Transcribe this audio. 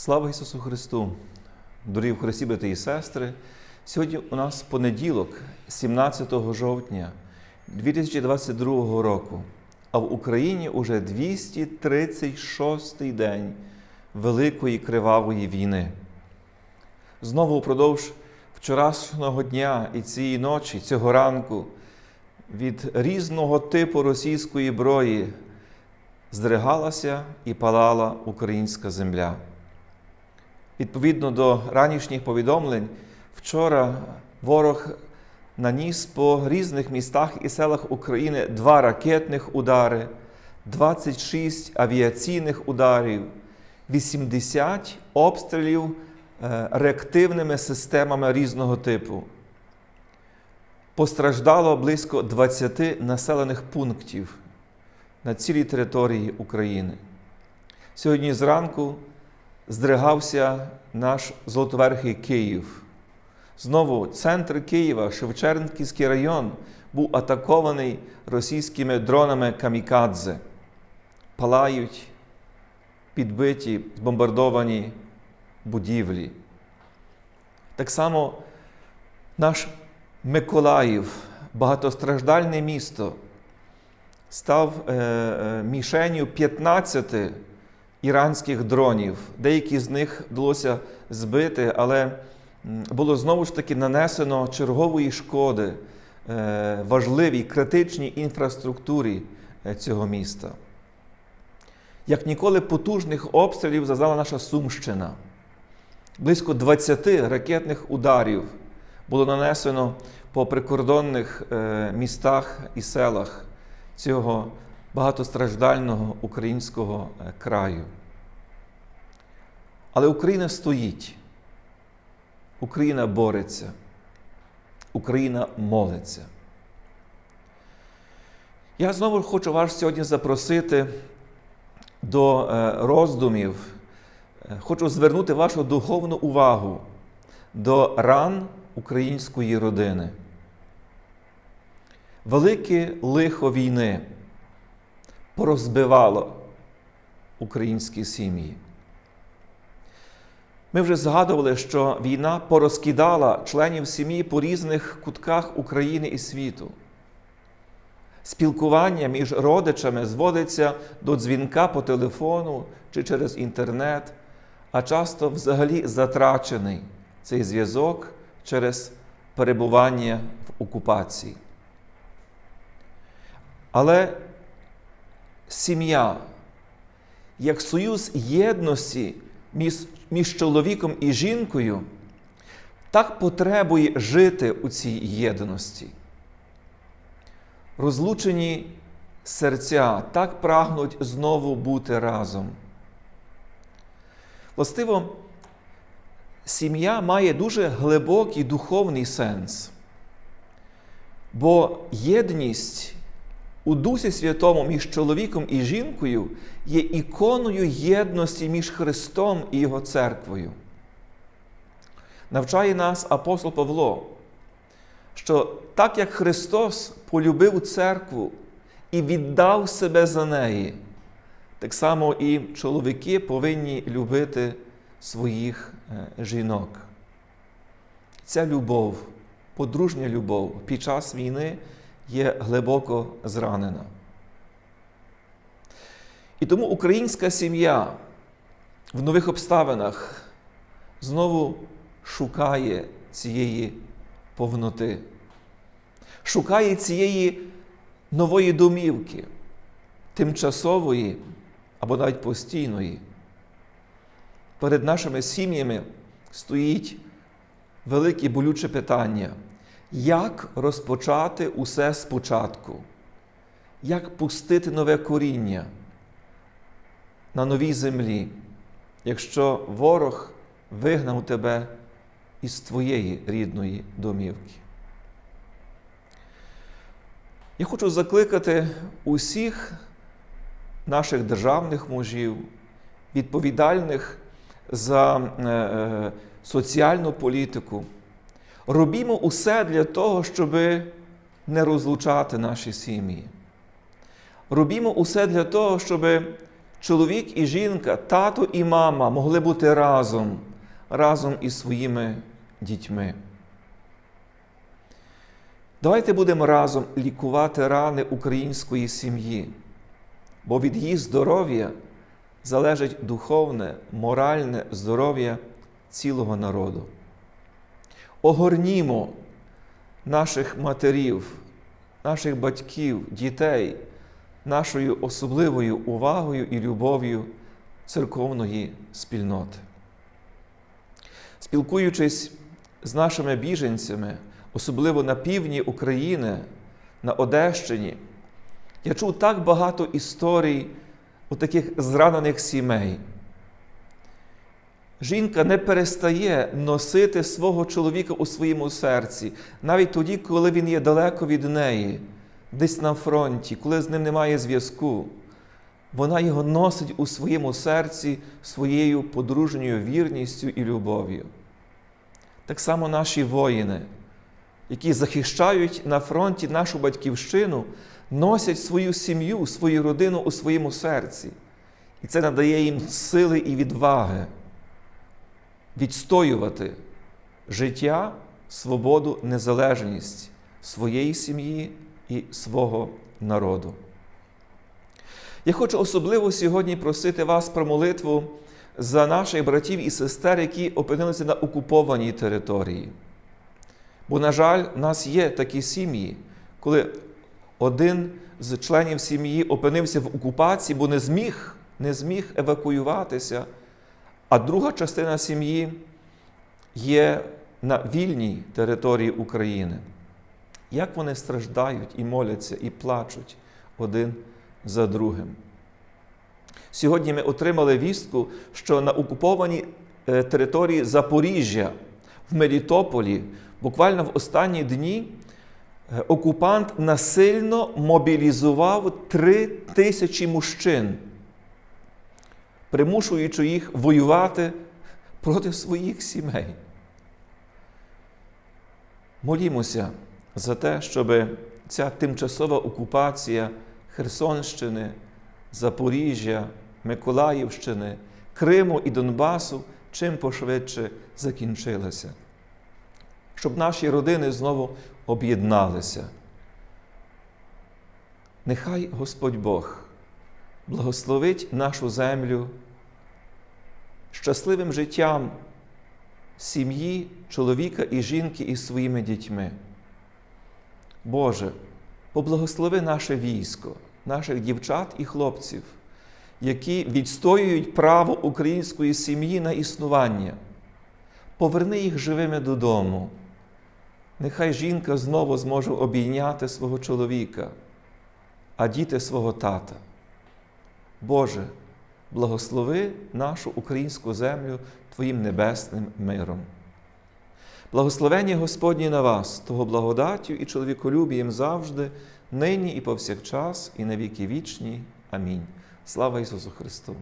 Слава Ісусу Христу! Дорогі в Христі, брати і сестри! Сьогодні у нас понеділок, 17 жовтня 2022 року, а в Україні уже 236 день Великої Кривавої війни. Знову упродовж вчорашнього дня і цієї ночі, цього ранку, від різного типу російської брої здригалася і палала українська земля. Відповідно до ранішніх повідомлень, вчора ворог наніс по різних містах і селах України два ракетних удари, 26 авіаційних ударів, 80 обстрілів е, реактивними системами різного типу. Постраждало близько 20 населених пунктів на цілій території України. Сьогодні зранку здригався наш Золотоверхий Київ. Знову центр Києва, Шевченківський район, був атакований російськими дронами камікадзе. Палають підбиті, збомбардовані будівлі. Так само наш Миколаїв, багатостраждальне місто, став е, е, мішенью 15 іранських дронів. Деякі з них вдалося збити, але було знову ж таки нанесено чергової шкоди е, важливій критичній інфраструктурі цього міста. Як ніколи потужних обстрілів зазнала наша Сумщина. Близько 20 ракетних ударів було нанесено по прикордонних містах і селах цього багатостраждального українського краю. Але Україна стоїть, Україна бореться, Україна молиться. Я знову хочу вас сьогодні запросити до роздумів. Хочу звернути вашу духовну увагу до ран української родини. Велике лихо війни порозбивало українські сім'ї. Ми вже згадували, що війна порозкидала членів сім'ї по різних кутках України і світу. Спілкування між родичами зводиться до дзвінка по телефону чи через інтернет, а часто взагалі затрачений цей зв'язок через перебування в окупації. Але сім'я, як союз єдності між, між чоловіком і жінкою, так потребує жити у цій єдності. Розлучені серця так прагнуть знову бути разом. Властиво, сім'я має дуже глибокий духовний сенс, бо єдність у Дусі Святому між чоловіком і жінкою є іконою єдності між Христом і Його церквою. Навчає нас апостол Павло, що так як Христос полюбив церкву і віддав себе за неї, так само і чоловіки повинні любити своїх жінок. Ця любов, подружня любов під час війни є глибоко зранена. І тому українська сім'я в нових обставинах знову шукає цієї повноти, шукає цієї нової домівки, тимчасової або навіть постійної. Перед нашими сім'ями стоїть велике болюче питання. Як розпочати усе спочатку? Як пустити нове коріння на новій землі, якщо ворог вигнав тебе із твоєї рідної домівки? Я хочу закликати усіх наших державних мужів, відповідальних за е, соціальну політику. Робімо усе для того, щоб не розлучати наші сім'ї. Робімо усе для того, щоб чоловік і жінка, тато і мама могли бути разом, разом із своїми дітьми. Давайте будемо разом лікувати рани української сім'ї, бо від її здоров'я залежить духовне, моральне здоров'я цілого народу. Огорнімо наших матерів, наших батьків, дітей нашою особливою увагою і любов'ю церковної спільноти. Спілкуючись з нашими біженцями, особливо на півдні України, на Одещині, я чув так багато історій у таких зранених сімей. Жінка не перестає носити свого чоловіка у своєму серці, навіть тоді, коли він є далеко від неї, десь на фронті, коли з ним немає зв'язку. Вона його носить у своєму серці своєю подружньою вірністю і любов'ю. Так само наші воїни, які захищають на фронті нашу батьківщину, носять свою сім'ю, свою родину у своєму серці. І це надає їм сили і відваги відстоювати життя, свободу, незалежність своєї сім'ї і свого народу. Я хочу особливо сьогодні просити вас про молитву за наших братів і сестер, які опинилися на окупованій території. Бо, на жаль, в нас є такі сім'ї, коли один з членів сім'ї опинився в окупації, бо не зміг, не зміг евакуюватися, а друга частина сім'ї є на вільній території України. Як вони страждають і моляться, і плачуть один за другим. Сьогодні ми отримали вістку, що на окупованій е, території Запоріжжя в Мелітополі буквально в останні дні е, окупант насильно мобілізував три тисячі мужчин, примушуючи їх воювати проти своїх сімей. Молімося за те, щоб ця тимчасова окупація Херсонщини, Запоріжжя, Миколаївщини, Криму і Донбасу чим пошвидше закінчилася, щоб наші родини знову об'єдналися. Нехай Господь Бог благословить нашу землю щасливим життям сім'ї, чоловіка і жінки із своїми дітьми. Боже, поблагослови наше військо, наших дівчат і хлопців, які відстоюють право української сім'ї на існування. Поверни їх живими додому. Нехай жінка знову зможе обійняти свого чоловіка, а діти свого тата. Боже, благослови нашу українську землю Твоїм небесним миром. Благословення Господні на вас, того благодаттю і чоловіколюбієм завжди, нині і повсякчас, і на віки вічні. Амінь. Слава Ісусу Христу!